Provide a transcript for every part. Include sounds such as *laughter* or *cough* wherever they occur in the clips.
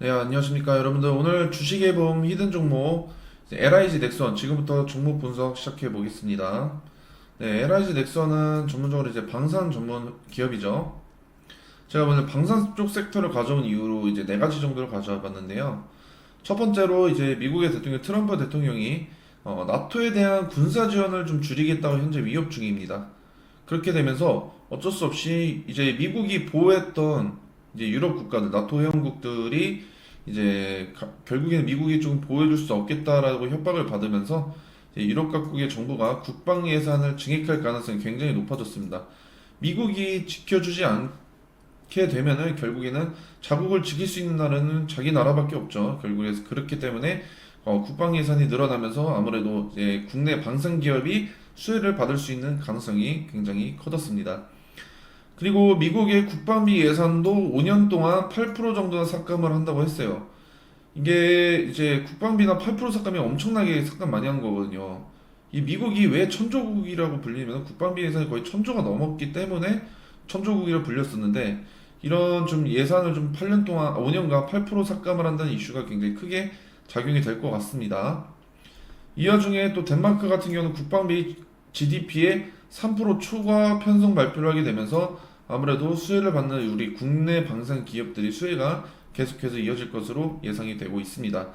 네, 안녕하십니까. 여러분들, 오늘 주식의 봄 히든 종목, LIG 넥선, 지금부터 종목 분석 시작해 보겠습니다. 네, LIG 넥선은 전문적으로 이제 방산 전문 기업이죠. 제가 오늘 방산 쪽 섹터를 가져온 이유로 이제 네 가지 정도를 가져와 봤는데요. 첫 번째로 이제 미국의 대통령 트럼프 대통령이 어, 나토에 대한 군사 지원을 좀 줄이겠다고 현재 위협 중입니다. 그렇게 되면서 어쩔 수 없이 이제 미국이 보호했던 이제 유럽 국가들, 나토 회원국들이 이제 가- 결국에는 미국이 좀 보호해줄 수 없겠다라고 협박을 받으면서 유럽 각국의 정부가 국방 예산을 증액할 가능성이 굉장히 높아졌습니다. 미국이 지켜주지 않게 되면은 결국에는 자국을 지킬 수 있는 나라는 자기 나라밖에 없죠. 결국에 그렇기 때문에 어, 국방 예산이 늘어나면서 아무래도 국내 방산 기업이 수혜를 받을 수 있는 가능성이 굉장히 커졌습니다. 그리고 미국의 국방비 예산도 5년 동안 8% 정도나 삭감을 한다고 했어요. 이게 이제 국방비나 8% 삭감이 엄청나게 삭감 많이 한 거거든요. 이 미국이 왜 천조국이라고 불리면 국방비 예산이 거의 천조가 넘었기 때문에 천조국이라 불렸었는데 이런 좀 예산을 좀 8년 동안 5년간 8% 삭감을 한다는 이슈가 굉장히 크게 작용이 될 것 같습니다. 이 와중에 또 덴마크 같은 경우는 국방비 GDP의 3% 초과 편성 발표를 하게 되면서 아무래도 수혜를 받는 우리 국내 방산 기업들이 수혜가 계속해서 이어질 것으로 예상이 되고 있습니다.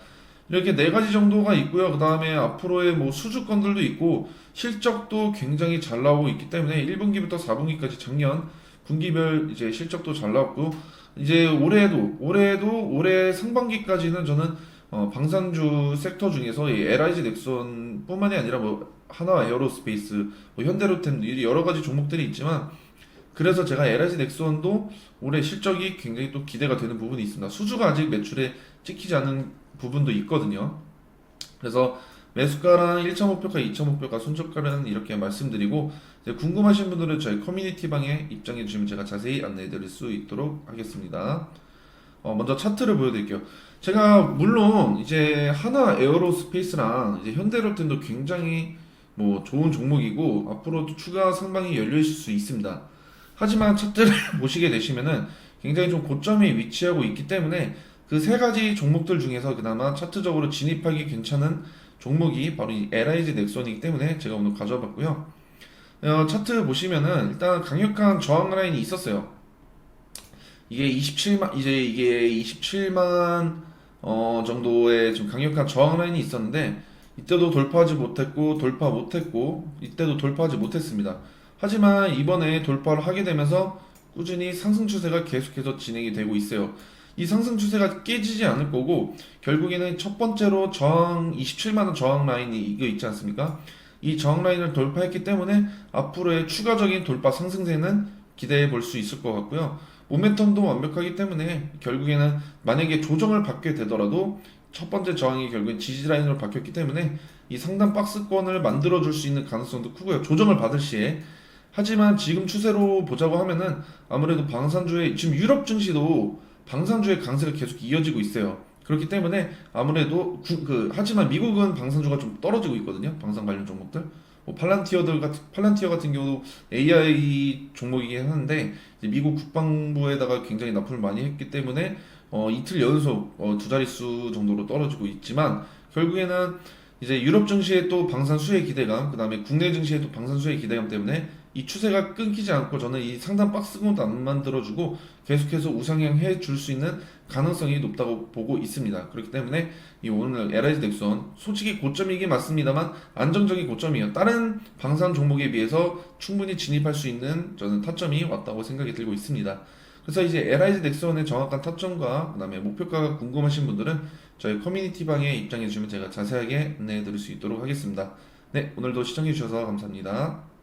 이렇게 네 가지 정도가 있고요. 그 다음에 앞으로의 뭐 수주권들도 있고 실적도 굉장히 잘 나오고 있기 때문에 1분기부터 4분기까지 작년 분기별 이제 실적도 잘 나왔고 이제 올해도 올해도 올해 상반기까지는 저는 어, 방산주 섹터 중에서 이 LIG 넥슨뿐만이 아니라 뭐 하나 에어로스페이스, 뭐 현대로템 이 여러 가지 종목들이 있지만 그래서 제가 LIG 넥슨도 올해 실적이 굉장히 또 기대가 되는 부분이 있습니다. 수주가 아직 매출에 찍히지 않은 부분도 있거든요. 그래서 매수가랑 1차 목표가, 2차 목표가, 손절가는 이렇게 말씀드리고 궁금하신 분들은 저희 커뮤니티 방에 입장해 주시면 제가 자세히 안내해 드릴 수 있도록 하겠습니다. 어, 먼저 차트를 보여드릴게요. 제가 물론 이제 하나 에어로스페이스랑 이제 현대로템도 굉장히 뭐 좋은 종목이고 앞으로도 추가 상방이 열려 있을 수 있습니다. 하지만 차트를 보시게 *laughs* 되시면은 굉장히 좀 고점에 위치하고 있기 때문에 그 세 가지 종목들 중에서 그나마 차트적으로 진입하기 괜찮은 종목이 바로 이 LIG 넥선이기 때문에 제가 오늘 가져와 봤고요. 어, 차트 보시면은 일단 강력한 저항 라인이 있었어요. 이게 27만 이제 이게 27만 어, 정도의 좀 강력한 저항 라인이 있었는데 이때도 돌파하지 못했고 돌파 못했고 이때도 돌파하지 못했습니다. 하지만 이번에 돌파를 하게 되면서 꾸준히 상승 추세가 계속해서 진행이 되고 있어요. 이 상승 추세가 깨지지 않을 거고 결국에는 첫 번째로 저항 27만 원 저항 라인이 이거 있지 않습니까? 이 저항 라인을 돌파했기 때문에 앞으로의 추가적인 돌파 상승세는 기대해 볼 수 있을 것 같고요. 모멘텀도 완벽하기 때문에 결국에는 만약에 조정을 받게 되더라도 첫 번째 저항이 결국엔 지지 라인으로 바뀌었기 때문에 이 상단 박스권을 만들어 줄 수 있는 가능성도 크고요. 조정을 받을 시에 하지만 지금 추세로 보자고 하면은 아무래도 방산주의 지금 유럽 증시도 방산주의 강세가 계속 이어지고 있어요. 그렇기 때문에 아무래도 구- 그 하지만 미국은 방산주가 좀 떨어지고 있거든요. 방산 관련 종목들. 뭐 팔란티어들 같은 팔란티어 같은 경우도 AI 종목이긴 한데 이제 미국 국방부에다가 굉장히 납품을 많이 했기 때문에 어, 이틀 연속 어, 두 자릿수 정도로 떨어지고 있지만 결국에는 이제 유럽 증시의 또 방산 수혜 기대감, 그 다음에 국내 증시의 또 방산 수혜 기대감 때문에 이 추세가 끊기지 않고 저는 이 상단 박스권도 안 만들어주고 계속해서 우상향 해줄 수 있는 가능성이 높다고 보고 있습니다. 그렇기 때문에 이 오늘 LIG 넥선 솔직히 고점이긴 맞습니다만 안정적인 고점이에요. 다른 방산 종목에 비해서 충분히 진입할 수 있는 저는 타점이 왔다고 생각이 들고 있습니다. 그래서 이제 LIG 넥선의 정확한 타점과 그다음에 목표가가 궁금하신 분들은 저희 커뮤니티 방에 입장해 주시면 제가 자세하게 안내해 드릴 수 있도록 하겠습니다. 네, 오늘도 시청해 주셔서 감사합니다.